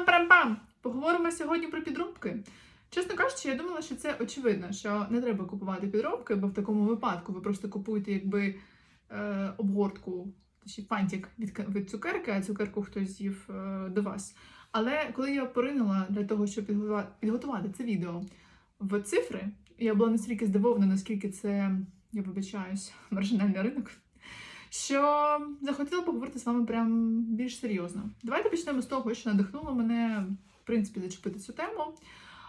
Пам-пам-пам! Поговоримо сьогодні про підробки. Чесно кажучи, я думала, що це очевидно, що не треба купувати підробки, бо в такому випадку ви просто купуєте якби е, обгортку, чи фантик від, від цукерки, а цукерку хтось з'їв е, до вас. Але коли я поринула для того, щоб підготувати, це відео в цифри, я була настільки здивована, наскільки це, я вибачаюсь, маржинальний ринок. Що захотіла поговорити з вами прям більш серйозно. Давайте почнемо з того, що надихнуло мене в принципі зачепити цю тему.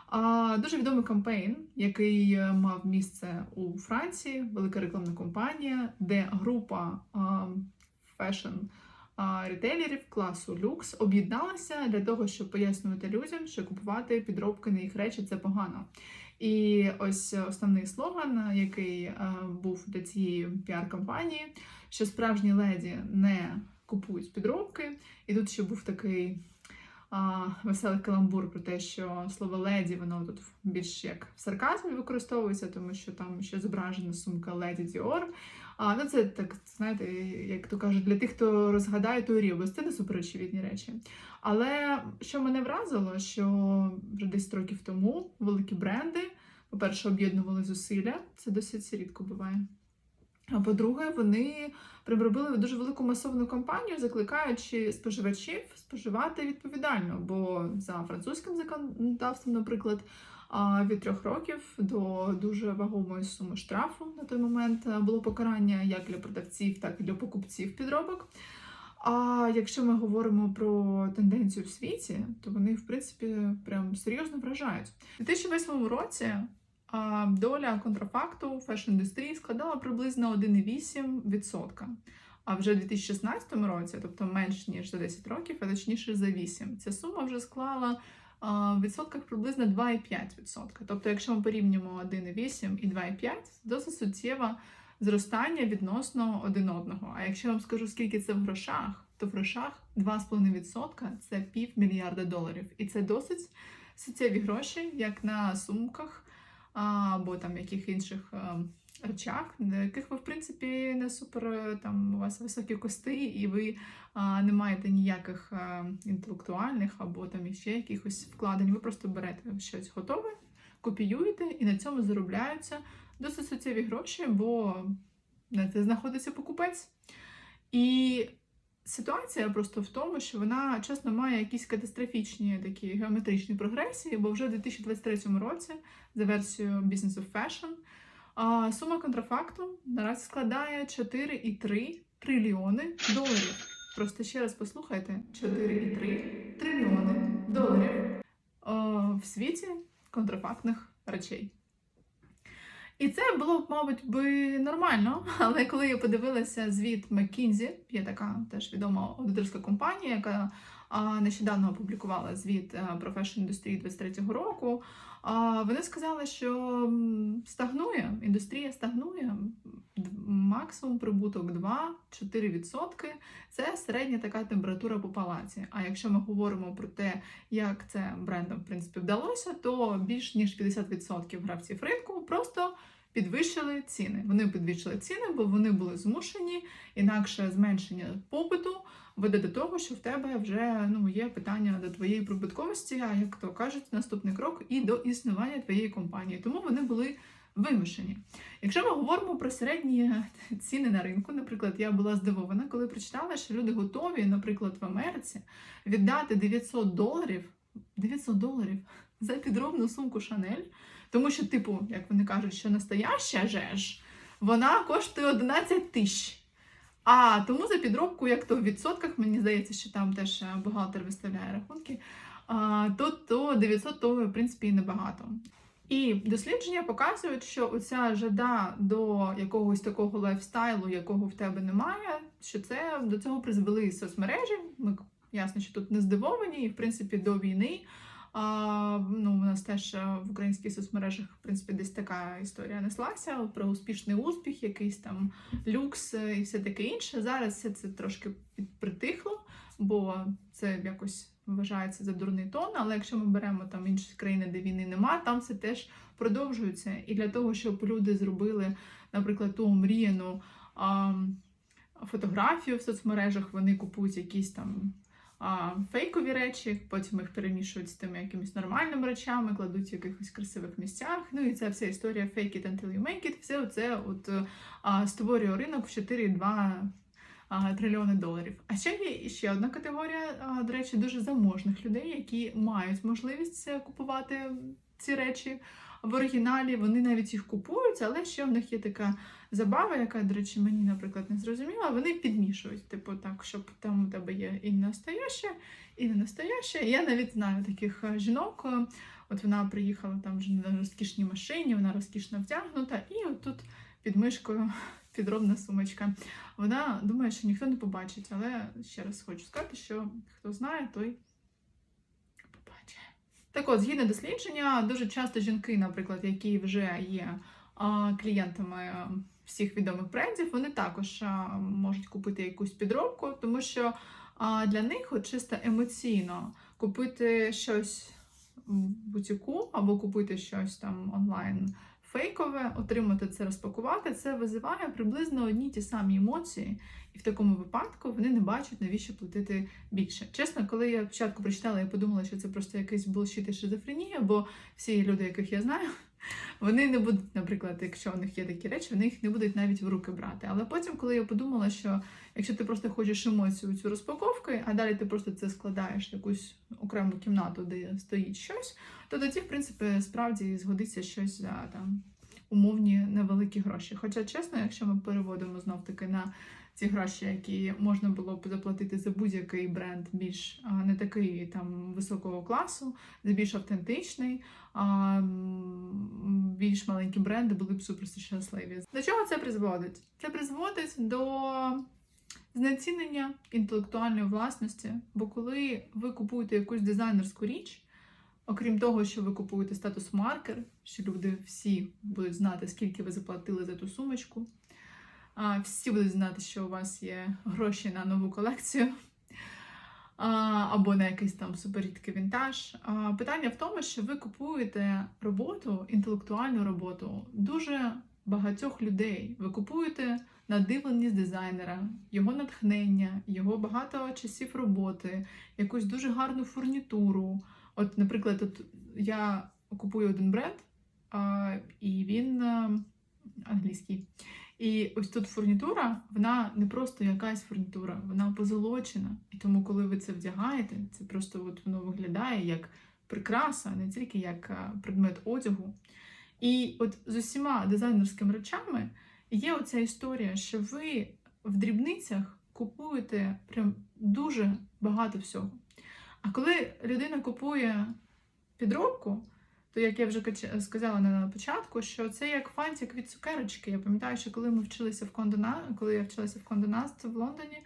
А, дуже відомий кампейн, який е, мав місце у Франції, велика рекламна кампанія, де група фешн ретейлерів класу люкс об'єдналася для того, щоб пояснювати людям, що купувати підробки на їх речі це погано. І ось основний слоган, який е, був для цієї піар-кампанії, що справжні леді не купують підробки. І тут ще був такий веселий каламбур про те, що слово леді воно тут більш як в сарказмі використовується, тому що там ще зображена сумка Леді Діор. А, ну це так, знаєте, як то кажуть, для тих, хто розгадає теорію, бо це не суперочевидні речі. Але що мене вразило, що вже 10 років тому великі бренди, по-перше, об'єднували зусилля, це досить рідко буває. А по-друге, вони приробили дуже велику масовну кампанію, закликаючи споживачів споживати відповідально. Бо за французьким законодавством, наприклад, від трьох років до дуже вагомої суми штрафу на той момент було покарання як для продавців, так і для покупців підробок. А якщо ми говоримо про тенденцію в світі, то вони, в принципі, прям серйозно вражають. У 2008 році доля контрафакту в фешн-індустрії складала приблизно 1,8%. А вже у 2016 році, тобто менш ніж за 10 років, а точніше за 8, ця сума вже склала в відсотках приблизно 2,5%. Тобто, якщо ми порівнюємо 1,8 і 2,5, досить суттєве зростання відносно один одного. А якщо я вам скажу, скільки це в грошах, то в грошах 2,5% це півмільярда доларів. І це досить суттєві гроші, як на сумках або там яких інших е, речах, на яких ви, в принципі, не супер е, там у вас високі кости, і ви а, не маєте ніяких е, інтелектуальних або там ще якихось вкладень. Ви просто берете щось готове, копіюєте і на цьому заробляються досить суттєві гроші, бо на це знаходиться покупець. І ситуація просто в тому, що вона чесно має якісь катастрофічні такі геометричні прогресії, бо вже в 2023 році, за версією Business of Fashion, сума контрафакту наразі складає 4,3 трильйони доларів. Просто ще раз послухайте: 4,3 трильйони доларів в світі контрафактних речей. І це було б, мабуть, би нормально, але коли я подивилася звіт McKinsey, є така теж відома аудиторська компанія, яка нещодавно опублікувала звіт е, Industry фешн-індустрію 23-го року. Вони сказали, що стагнує, індустрія стагнує. Максимум прибуток 2-4%. Це середня така температура по палаці. А якщо ми говоримо про те, як це брендам в принципі вдалося, то більш ніж 50% гравців ринку просто підвищили ціни. Вони підвищили ціни, бо вони були змушені, інакше зменшення попиту веде до того, що в тебе вже ну, є питання до твоєї прибутковості, а як то кажуть, наступний крок і до існування твоєї компанії. Тому вони були вимушені. Якщо ми говоримо про середні ціни на ринку, наприклад, я була здивована, коли прочитала, що люди готові, наприклад, в Америці віддати 900 доларів 900 доларів за підробну сумку Шанель, тому що, типу, як вони кажуть, що настояща же ж, вона коштує 11 тисяч. А тому за підробку, як то в відсотках, мені здається, що там теж е, бухгалтер виставляє рахунки, то, то 900 то, в принципі, і небагато. І дослідження показують, що оця жада до якогось такого лайфстайлу, якого в тебе немає, що це до цього призвели соцмережі. Ми ясно, що тут не здивовані, і в принципі до війни. А, ну, у нас теж е, в українських соцмережах, в принципі, десь така історія неслася про успішний успіх, якийсь там люкс е, і все таке інше. Зараз все це трошки під- притихло, бо це якось вважається за дурний тон. Але якщо ми беремо там інші країни, де війни нема, там це теж продовжується. І для того, щоб люди зробили, наприклад, ту мріяну а, фотографію в соцмережах, вони купують якісь там а, фейкові речі, потім їх перемішують з тими якимись нормальними речами, кладуть в якихось красивих місцях. Ну і ця вся історія fake it until you make it, все це от а, створює ринок в 4,2 а, трильйони доларів. А ще є ще одна категорія, до речі, дуже заможних людей, які мають можливість е, купувати ці речі в оригіналі. Вони навіть їх купують, але ще в них є така забава, яка, до речі, мені, наприклад, не зрозуміла. Вони підмішують, типу, так, щоб там у тебе є і настояще, і не настояще. Я навіть знаю таких е, жінок. е, От вона приїхала там вже на розкішній машині, вона розкішно вдягнута, і от тут під мишкою підробна сумочка. Вона думає, що ніхто не побачить, але ще раз хочу сказати, що хто знає, той побачить. Так от, згідно дослідження, дуже часто жінки, наприклад, які вже є клієнтами всіх відомих брендів, вони також можуть купити якусь підробку, тому що для них от чисто емоційно купити щось в бутіку або купити щось там онлайн фейкове, отримати це, розпакувати, це визиває приблизно одні ті самі емоції, і в такому випадку вони не бачать, навіщо платити більше. Чесно, коли я спочатку прочитала, я подумала, що це просто якийсь булшіт і шизофренія, бо всі люди, яких я знаю, вони не будуть, наприклад, якщо у них є такі речі, вони їх не будуть навіть в руки брати. Але потім, коли я подумала, що якщо ти просто хочеш емоцію цю розпаковку, а далі ти просто це складаєш в якусь окрему кімнату, де стоїть щось, то тоді, в принципі, справді згодиться щось за там умовні невеликі гроші. Хоча, чесно, якщо ми переводимо знов таки на ці гроші, які можна було б заплатити за будь-який бренд, більш не такий там високого класу, більш автентичний, а, більш маленькі бренди були б супер щасливі. До чого це призводить? Це призводить до знецінення інтелектуальної власності, бо коли ви купуєте якусь дизайнерську річ, окрім того, що ви купуєте статус-маркер, що люди всі будуть знати, скільки ви заплатили за ту сумочку, всі будуть знати, що у вас є гроші на нову колекцію. Або на якийсь там суперрідкий вінтаж. Питання в тому, що ви купуєте роботу, інтелектуальну роботу дуже багатьох людей. Ви купуєте надивленість дизайнера, його натхнення, його багато часів роботи, якусь дуже гарну фурнітуру. От, наприклад, от я купую один бренд, і він англійський. І ось тут фурнітура, вона не просто якась фурнітура, вона позолочена. І тому, коли ви це вдягаєте, це просто от воно виглядає як прикраса, не тільки як предмет одягу. І от з усіма дизайнерськими речами є оця історія, що ви в дрібницях купуєте прям дуже багато всього. А коли людина купує підробку, то як я вже сказала на початку, що це як фантик від цукерочки. Я пам'ятаю, що коли ми вчилися в Кондона, коли я вчилася в Кондонас в Лондоні,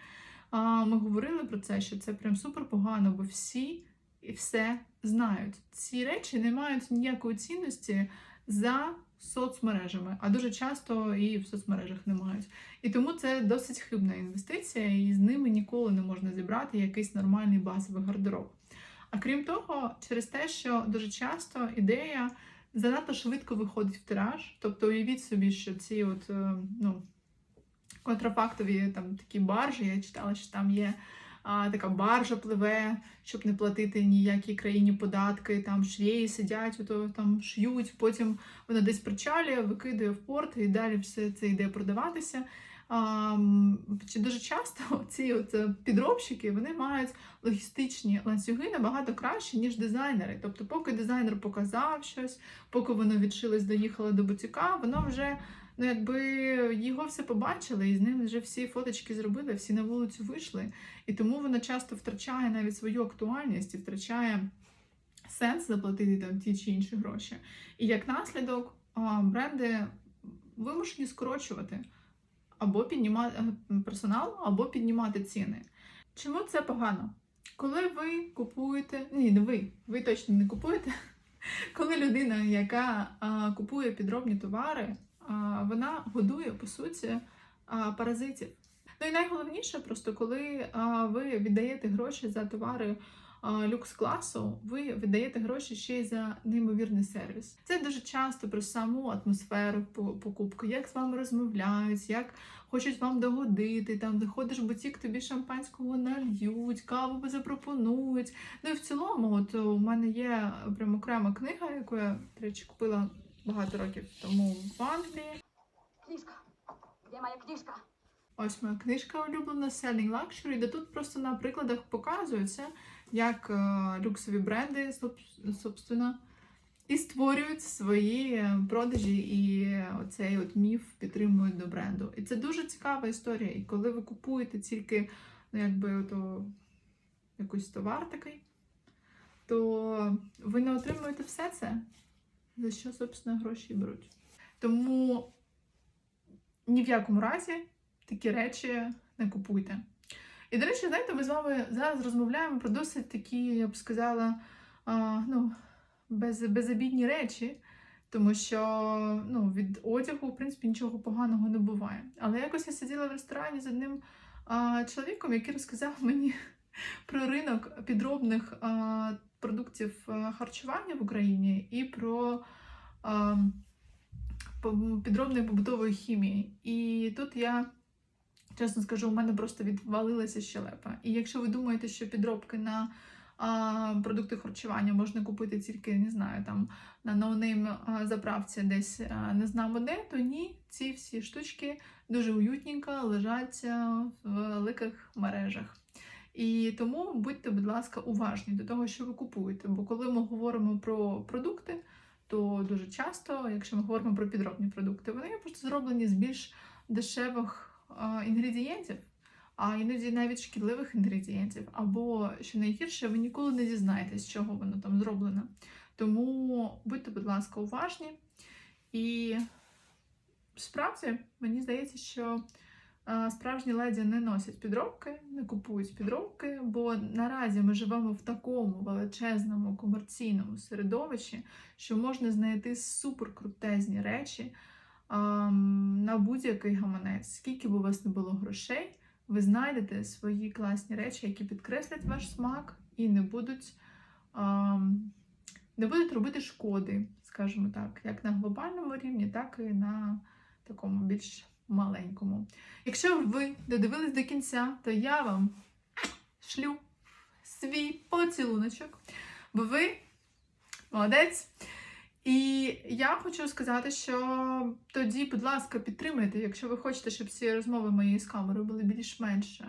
ми говорили про це, що це прям супер погано, бо всі і все знають. Ці речі не мають ніякої цінності за соцмережами, а дуже часто і в соцмережах не мають. І тому це досить хибна інвестиція, і з ними ніколи не можна зібрати якийсь нормальний базовий гардероб. А крім того, через те, що дуже часто ідея занадто швидко виходить в тираж. Тобто уявіть собі, що ці от е, ну, контрафактові там такі баржі, я читала, що там є. А, така баржа пливе, щоб не платити ніякій країні податки, там швеї сидять, ото там ш'ють, потім вона десь причалює, викидає в порт і далі все це йде продаватися. Чи дуже часто ці от е, підробщики вони мають логістичні ланцюги набагато краще, ніж дизайнери. Тобто, поки дизайнер показав щось, поки воно відшилось, доїхало до бутіка, воно вже ну якби його все побачили, і з ним вже всі фоточки зробили, всі на вулицю вийшли. І тому воно часто втрачає навіть свою актуальність і втрачає сенс заплатити там ті чи інші гроші. І як наслідок бренди вимушені скорочувати або піднімати е, персонал, або піднімати ціни. Чому це погано? Коли ви купуєте, ні, не ви, ви точно не купуєте. Коли людина, яка а, купує підробні товари, а, вона годує по суті а, паразитів. Ну і найголовніше, просто коли а, ви віддаєте гроші за товари люкс-класу, ви віддаєте гроші ще й за неймовірний сервіс. Це дуже часто про саму атмосферу по- покупки, як з вами розмовляють, як хочуть вам догодити. Там заходиш в бутік, тобі шампанського нальють, каву запропонують. Ну і в цілому, от у мене є прям окрема книга, яку я, до речі, купила багато років тому в Англії. Книжка. Где моя книжка? Ось моя книжка улюблена Selling Luxury, де тут просто на прикладах показується, як е, люксові бренди собственно, і створюють свої е, продажі, і оцей от міф підтримують до бренду. І це дуже цікава історія. І коли ви купуєте тільки ну, якби ото, якийсь товар такий, то ви не отримуєте все це, за що, собственно, гроші беруть. Тому ні в якому разі такі речі не купуйте. І, до речі, знаєте, ми з вами зараз розмовляємо про досить такі, я б сказала, ну, без, безобідні речі, тому що ну, від одягу, в принципі, нічого поганого не буває. Але якось я сиділа в ресторані з одним чоловіком, який розказав мені про ринок підробних продуктів харчування в Україні і про. Підробної побутової хімії. І тут я, чесно скажу, у мене просто відвалилася щелепа. І якщо ви думаєте, що підробки на а, продукти харчування можна купити тільки, не знаю, там на ноунейм заправці десь а, не знамо де, то ні, ці всі штучки дуже уютненько лежать в великих мережах. І тому будьте, будь ласка, уважні до того, що ви купуєте. Бо коли ми говоримо про продукти, то дуже часто, якщо ми говоримо про підробні продукти, вони просто зроблені з більш дешевих інгредієнтів, а іноді навіть шкідливих інгредієнтів. Або, що найгірше, ви ніколи не дізнаєтесь, з чого воно там зроблено. Тому будьте, будь ласка, уважні. І справді мені здається, що справжні леді не носять підробки, не купують підробки, бо наразі ми живемо в такому величезному комерційному середовищі, що можна знайти суперкрутезні речі на будь-який гаманець. Скільки б у вас не було грошей, ви знайдете свої класні речі, які підкреслять ваш смак і не будуть, не будуть робити шкоди, скажімо так, як на глобальному рівні, так і на такому більш маленькому. Якщо ви додивились до кінця, то я вам шлю свій поцілуночок, бо ви молодець. І я хочу сказати, що тоді, будь ласка, підтримайте, якщо ви хочете, щоб ці розмови мої з камерою були більш-менш е,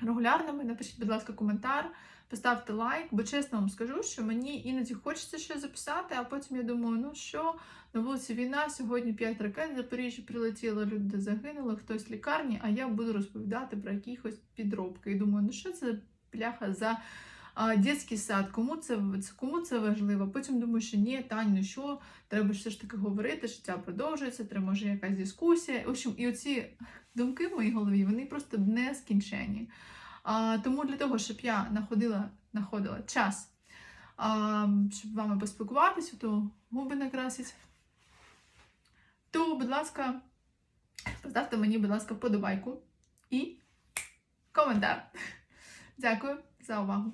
регулярними. Напишіть, будь ласка, коментар, поставте лайк, бо чесно вам скажу, що мені іноді хочеться щось записати, а потім я думаю, ну що, на вулиці війна, сьогодні 5 ракет в Запоріжжі прилетіло, люди загинули, хтось в лікарні, а я буду розповідати про якихось підробки. І думаю, ну що це пляха за а, дитячий сад, кому це, це- кому це важливо? Потім думаю, що ні, Тань, ну що, треба все ж таки говорити, життя продовжується, треба може якась дискусія. В общем, і оці думки в моїй голові, вони просто нескінченні. А, тому для того, щоб я находила, находила час, а, щоб з вами поспілкуватися, то губи накрасить, то, будь ласка, поставте мені, будь ласка, вподобайку і коментар. Дякую за увагу.